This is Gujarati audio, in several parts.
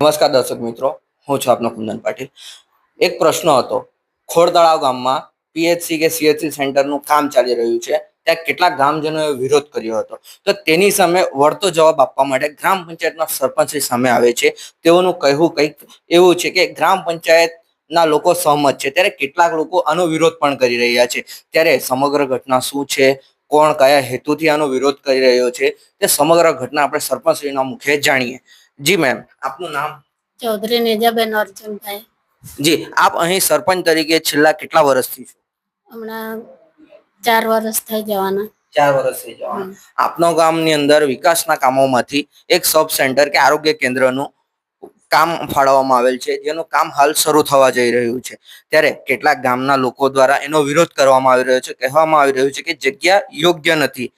નમસ્કાર દર્શક મિત્રો, હું છું આપનો કુંદન પાટીલ. એક પ્રશ્ન હતો ખોડ તળાવ ગામમાં પીએચસી કે સીએચસી સેન્ટરનું કામ ચાલી રહ્યું છે, ત્યાં કેટલાક ગ્રામજનોએ વિરોધ કર્યો હતો. તો તેની સામે વળતો જવાબ આપવા માટે ગ્રામ પંચાયતના સરપંચ સામે આવે છે. તેઓનું કહેવું કંઈક એવું છે કે ગ્રામ પંચાયતના લોકો સહમત છે. ત્યારે કેટલાક લોકો આનો વિરોધ પણ કરી રહ્યા છે. ત્યારે સમગ્ર ઘટના શું છે? કોણ કયા હેતુથી આનો વિરોધ કરી રહ્યો છે? તે સમગ્ર ઘટના આપણે સરપંચશ્રીના મુખે જાણીએ. જી મેમ આપનું નામ? ચૌધરી નેજાબેન અર્જુનભાઈ. જી આપ અહીં સરપંચ તરીકે છેલ્લા કેટલા વર્ષથી છો? હમણાં ચાર વર્ષ થઈ જવાના. ચાર વર્ષ થઈ આપનો ગામની અંદર વિકાસના કામોમાંથી એક સબ સેન્ટર કે આરોગ્ય કેન્દ્રનું કામ ફાળવવામાં આવેલ છે જેનું કામ હાલ શરૂ થવા જઈ રહ્યું છે. ત્યારે કેટલાક ગામના લોકો દ્વારા એનો વિરોધ કરવામાં આવી રહ્યો છે કહેવામાં આવી રહ્યું છે કે જગ્યા યોગ્ય નથી.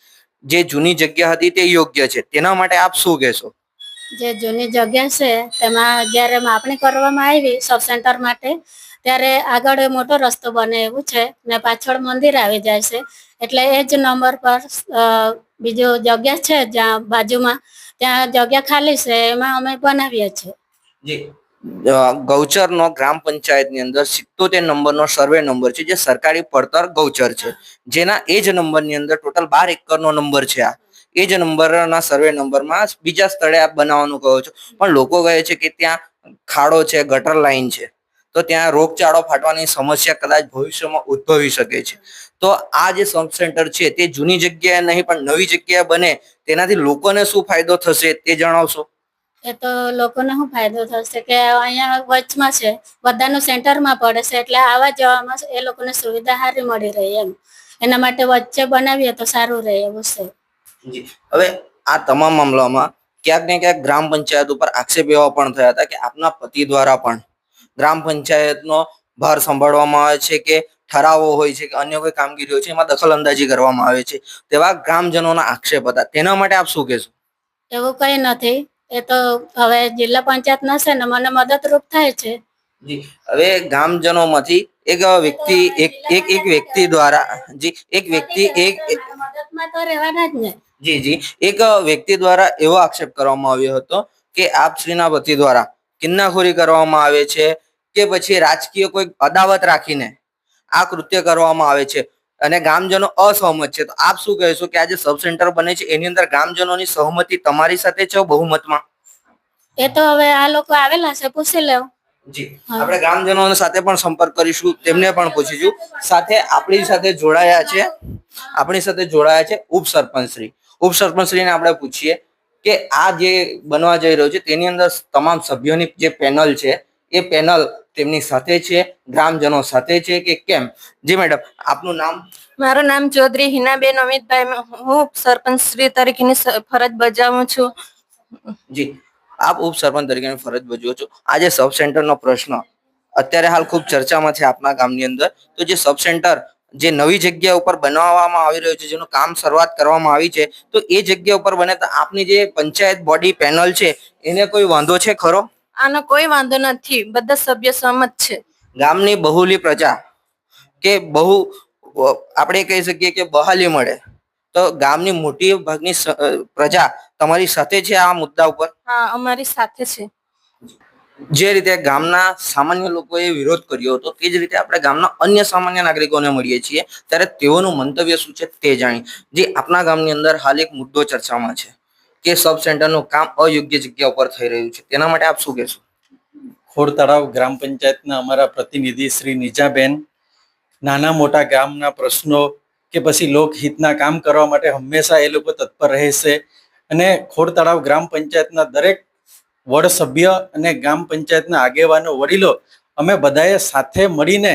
જે જૂની જગ્યા હતી તે યોગ્ય છે. તેના માટે આપ શું કહેશો? જે જૂની જગ્યા છે, તેમાં જ્યારે માપણી કરવામાં આવી સબ સેન્ટર માટે, ત્યારે આગળ મોટો રસ્તો બને એવું છે ને પાછળ મંદિર આવી જાય છે. એટલે એ જ નંબર પર બીજું જગ્યા છે જ્યાં બાજુમાં, ત્યાં જગ્યા ખાલી છે, એમાં અમે બનાવીએ છીએ. ગૌચરનો ગ્રામ પંચાયતની અંદર સિત્તોતેર નંબરનો સર્વે નંબર છે, જે સરકારી પડતર ગૌચર છે. જેના એ જ નંબરની અંદર ટોટલ બાર એકરનો નંબર છે આ. એ જ નંબરના સર્વે નંબરમાં બીજા સ્થળે આપ બનાવવાનું કહો છો. પણ લોકો કહે છે કે ત્યાં ખાડો છે, ગટર લાઈન છે. તો ત્યાં રોગચાળો ફાટવાની સમસ્યા કદાચ ભવિષ્યમાં ઉદ્ભવી શકે છે. તો આ જે સબ સેન્ટર છે તે જૂની જગ્યાએ નહીં, પણ નવી જગ્યાએ બને તેનાથી લોકોને શું ફાયદો થશે તે જણાવશો? એ તો લોકોને શું ફાયદો થશે કે અહીંયા વચમાં છે, બધાનું સેન્ટરમાં પડે છે, એટલે આવા જવામાં એ લોકોને સુવિધા સારી મળી રહે એમ. એના માટે વચ્ચે બનાવીએ તો સારું રહે એવું છે. જી. હવે આ તમામ મામલામાં ક્યાંક ને ક્યાંક ગ્રામ પંચાયત ઉપર આક્ષેપ એવા પણ થયા હતા કે આપના પતિ દ્વારા પણ ગ્રામ પંચાયતનો ભાર સંભાળવામાં આવે છે કે ઠરાવો હોય છે કે અન્ય કોઈ કામગીરી હોય છે એમાં દખલ અંદાજી કરવામાં આવે છે. તેવા ગ્રામજનોના આક્ષેપ હતા. તેના માટે આપ શું કહેશો? એવું કઈ નથી. એ તો હવે જિલ્લા પંચાયત ના છે ને મને મદદરૂપ થાય છે. જી. હવે ગામજનોમાંથી એક વ્યક્તિ એક એક એક વ્યક્તિ દ્વારા જી એક વ્યક્તિ એક મદદમાં તો રહેવાના જ ને. જી જી. એક વ્યક્તિ દ્વારા એવો આક્ષેપ કરવામાં આવ્યો હતો કે આપ શ્રીના પતિ દ્વારા કિન્નાખોરી કરવામાં આવે છે કે પછી રાજકીય કોઈ અદાવત રાખીને આ કૃત્ય કરવામાં આવે છે અને ગામજનો અસહમત છે. તો આપ શું કહેશો કે આ જે સબ સેન્ટર બને છે? એની અંદર ગામજનોની સહમતિ તમારી સાથે છે બહુમતમાં? એ તો હવે આ લોકો આવેલા છે પૂછી લેવ. જી. આપણે ગ્રામજનો સાથે પણ સંપર્ક કરીશું તેમને પણ પૂછીશું. સાથે આપણી સાથે જોડાયા છે આપણી સાથે જોડાયા છે ઉપસરપંચશ્રી ઉપસરપંચશ્રીને આપણે પૂછીએ કે આ જે બનવા જઈ રહ્યું છે તેની અંદર તમામ સભ્યોની જે પેનલ છે એ પેનલ તેમની સાથે છે ગ્રામજનો સાથે છે કે કેમ? જી મેડમ આપનું નામ? મારું નામ ચૌધરી હિનાબેન અમિતભાઈ. હું સરપંચ શ્રી તરીકેની ફરજ બજાવું છું. જી. આપ ઉપસરપંચ તરીકેની ફરજ ભજવો છો. આ જે સબ સેન્ટરનો પ્રશ્ન અત્યારે હાલ ખૂબ ચર્ચામાં છે આપના ગામની અંદર. તો જે સબ સેન્ટર જે નવી જગ્યા ઉપર બનાવવામાં આવી રહ્યું છે જેનું કામ શરૂઆત કરવામાં આવી છે તો એ જગ્યા ઉપર બને તો આપની જે પંચાયત બોડી પેનલ છે એને કોઈ વાંધો છે ખરો? આનો કોઈ વાંધો નથી. બધા સભ્ય સહમત છે. ગામની બહુલી પ્રજા કે બહુ આપણે કહી શકીએ કે બહાલી મળે. તો ગામની મોટી ભાગની પ્રજા તમારી સાથે છે આ મુદ્દા ઉપર? હા અમારી સાથે છે. જે રીતે ગામના સામાન્ય લોકોએ વિરોધ કર્યો હતો તે જ રીતે આપણે ગામના અન્ય સામાન્ય નાગરિકોને મળીએ છીએ ત્યારે તેઓનું મંતવ્ય શું છે તે જાણી જે આપણા ગામની અંદર હાલ એક મુદ્દો ચર્ચામાં છે કે સબ સેન્ટરનું કામ અયોગ્ય જગ્યા ઉપર થઈ રહ્યું છે. તેના માટે આપ શું કહેશો? ખોડ તળાવ ગ્રામ પંચાયતના અમારા પ્રતિનિધિ શ્રી નીજાબેન નાના મોટા ગામના પ્રશ્નો કે પછી લોકહિતના કામ કરવા માટે હંમેશા એ લોકો તત્પર રહેશે. અને ખોડ તળાવ ગ્રામ પંચાયતના દરેક વડસભ્ય અને ગ્રામ પંચાયતના આગેવાનો, વડીલો અમે બધાએ સાથે મળીને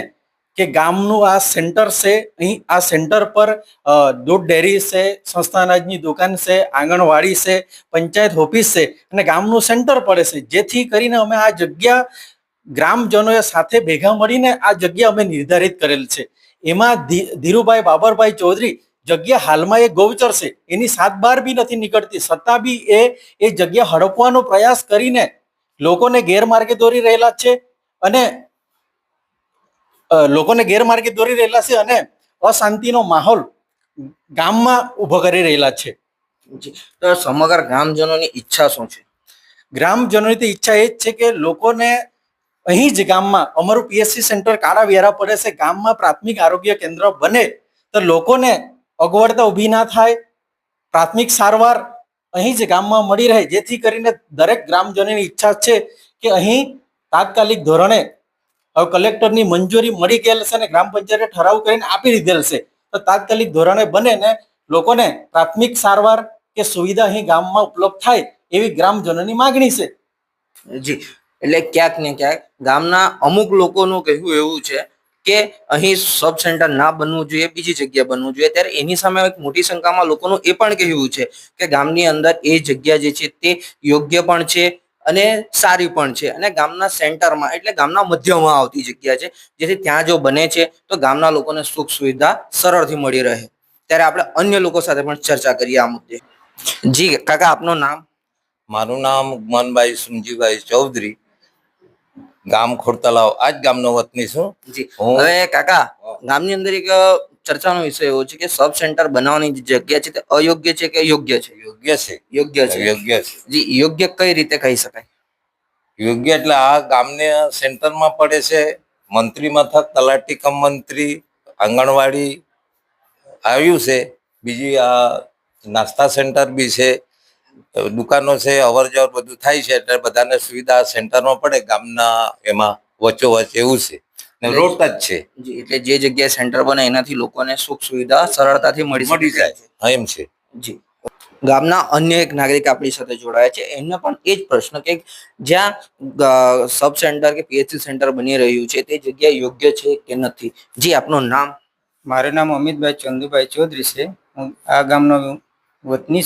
કે ગામનું આ સેન્ટર છે, અહીં આ સેન્ટર પર દૂધ ડેરી છે સંસ્થા અનાજની દુકાન છે, આંગણવાડી છે, પંચાયત ઓફિસ છે અને ગામનું સેન્ટર પડે છે. જેથી કરીને અમે આ જગ્યા ગ્રામજનોએ સાથે ભેગા મળીને આ જગ્યા અમે નિર્ધારિત કરેલ છે. એમાં ધીરુભાઈ બાબરભાઈ ચૌધરી જગ્યા હાલમાં એ ગૌચર છે. એની સાત બાર બી નથી નીકળતી. છતાં બી એ એ જગ્યા હડપવાનો પ્રયાસ કરીને લોકોને ગેરમાર્ગે દોરી રહેલા છે અને લોકોને ગેરમાર્ગે દોરી રહેલા છે અને અશાંતિનો માહોલ ગામમાં ઊભો કરી રહેલા છે. તો સમગ્ર ગ્રામજનોની ઈચ્છા શું છે? ગ્રામજનોની ઈચ્છા એ જ છે કે લોકોને અહીં જ ગામમાં અમારું પીએચસી સેન્ટર કાળા વેરા પડે છે. ગામમાં પ્રાથમિક આરોગ્ય કેન્દ્ર બને તો લોકોને અગવડતા ઊભી ના થાય, પ્રાથમિક સારવાર અહીં જ ગામમાં મળી રહે. જેથી કરીને દરેક ગ્રામજનોની ઈચ્છા છે કે અહીં તાત્કાલિક ધોરણે હવે કલેક્ટરની મંજૂરી મળી ગયેલ છે અને ગ્રામ પંચાયતે ઠરાવ કરીને આપી દીધેલ છે. તો તાત્કાલિક ધોરણે બને ને લોકોને પ્રાથમિક સારવાર કે સુવિધા અહીં ગામમાં ઉપલબ્ધ થાય એવી ગ્રામજનોની માગણી છે. જી. એટલે ક્યાંક ને ક્યાંક ગામના અમુક લોકોનું કહેવું એવું છે કે અહીં સબ સેન્ટર ના બનવું જોઈએ, બીજી જગ્યા બનવું જોઈએ. ત્યારે એની સામે એક મોટી સંખ્યામાં લોકોનું એ પણ કહેવું છે કે ગામની અંદર એ જગ્યા જે છે તે યોગ્ય પણ છે અને સારી પણ છે. અને ગામના સેન્ટરમાં એટલે ગામના મધ્યમાં આવતી જગ્યા છે. જેથી ત્યાં જો બને છે તો ગામના લોકોને સુખ સુવિધા સરળથી મળી રહે. ત્યારે આપણે અન્ય લોકો સાથે પણ ચર્ચા કરીએ આ મુદ્દે. જી કાકા, આપનું નામ? મારું નામ મનભાઈ સુમજીભાઈ ચૌધરી. ગામ ખોડતલાવ. આ જ ગામનો વતની છું. હવે કાકા ગામની અંદર એક ચર્ચાનો વિષય એવો છે કે સબ સેન્ટર બનાવવાની જે જગ્યા છે તે અયોગ્ય છે કે યોગ્ય છે? યોગ્ય છે. યોગ્ય છે. યોગ્ય છે. જી યોગ્ય કઈ રીતે કહી શકાય? યોગ્ય એટલે આ ગામને સેન્ટરમાં પડે છે મંત્રી મથક તલાટી કમ મંત્રી આંગણવાડી આવ્યું છે. બીજી આ નાસ્તા સેન્ટર બી છે. દુકાનો છે અવર જવર બધું થાય છે એટલે બધાને સુવિધા સેન્ટરમાં પડે ગામના એમાં વચ્ચોવચ એવું છે. ને રોડ જ છે. એટલે જે જગ્યાએ સેન્ટર બને એનાથી લોકોને સુખ સુવિધા સરળતાથી મળી મળી જાય. એમ છે. જી. ગામના અન્ય એક નાગરિક આપણી સાથે જોડાયા છે. એમને પણ એ જ પ્રશ્ન કે જ્યાં સબ સેન્ટર કે પીએચસી સેન્ટર બની રહ્યું છે તે જગ્યા યોગ્ય છે કે નથી? જી આપનું નામ? મારું નામ અમિતભાઈ ચંદુભાઈ ચૌધરી છે. હું આ ગામનો વતની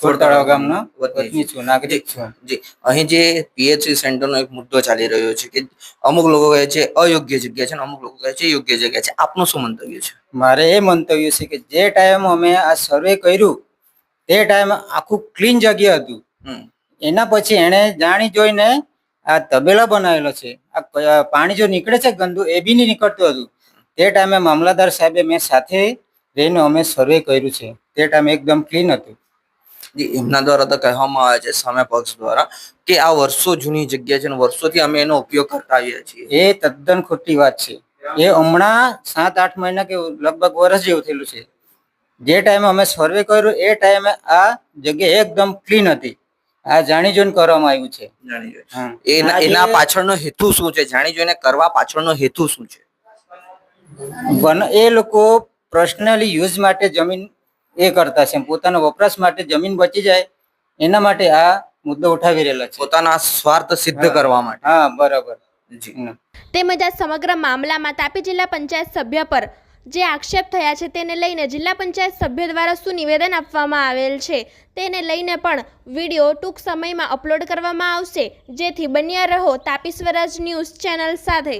ફોડતાળા ગામનો વતની છું. નાગરિક છું. જી અહીં જે પીએચસી સેન્ટરનો એક મુદ્દો ચાલી રહ્યો છે કે અમુક લોકો કહે છે અયોગ્ય જગ્યા છે અને અમુક લોકો કહે છે યોગ્ય જગ્યા છે. આપનું શું મંતવ્ય છે? મારે એ મંતવ્ય છે કે જે ટાઈમ અમે આ સર્વે કર્યું તે ટાઈમ આખું ક્લીન જગ્યા હતું. એના પછી એણે જાણી જોઈને આ તબેલા બનાવેલો છે. આ પાણી જો નીકળે છે ગંદુ એ બી નહીં નીકળતું હતું. તે ટાઈમે મામલાદાર સાહેબે મેં સાથે રહીને અમે સર્વે કર્યું છે. તે ટાઈમે એકદમ ક્લીન હતું. એમના દ્વારા તો કહેવામાં આવે છે સામે પક્ષ દ્વારા કે આ વર્ષો જૂની જગ્યા છે અને વર્ષોથી અમે એનો ઉપયોગ કરતા આવ્યા છીએ. એ તદ્દન ખોટી વાત છે. એ હમણાં સાત આઠ મહિના કે લગભગ વર્ષ જેવું થયેલું છે. જે ટાઈમે અમે સર્વે કર્યું એ ટાઈમે આ જગ્યા એકદમ ક્લીન હતી. આ જાણી જોઈને કરવામાં આવ્યું છે. જાણી એના પાછળનો હેતુ શું છે? જાણી જોઈને કરવા પાછળનો હેતુ શું છે? એ લોકો પર્સનલી યુઝ માટે જમીન એ કરતા છે. પોતાના વપરાશ માટે જમીન બચી જાય એના માટે આ મુદ્દો ઉઠાવી રહેલા છે. પોતાના સ્વાર્થ સિદ્ધ કરવા માટે. હા બરાબર. તેમજ આ સમગ્ર મામલામાં તાપી જિલ્લા પંચાયત સભ્ય પર જે આક્ષેપ થયા છે તેને લઈને જિલ્લા પંચાયત સભ્ય દ્વારા શું નિવેદન આપવામાં આવેલ છે તેને લઈને પણ વીડિયો ટૂંક સમયમાં અપલોડ કરવામાં આવશે. જેથી બન્યા રહો તાપી સ્વરાજ ન્યૂઝ ચેનલ સાથે.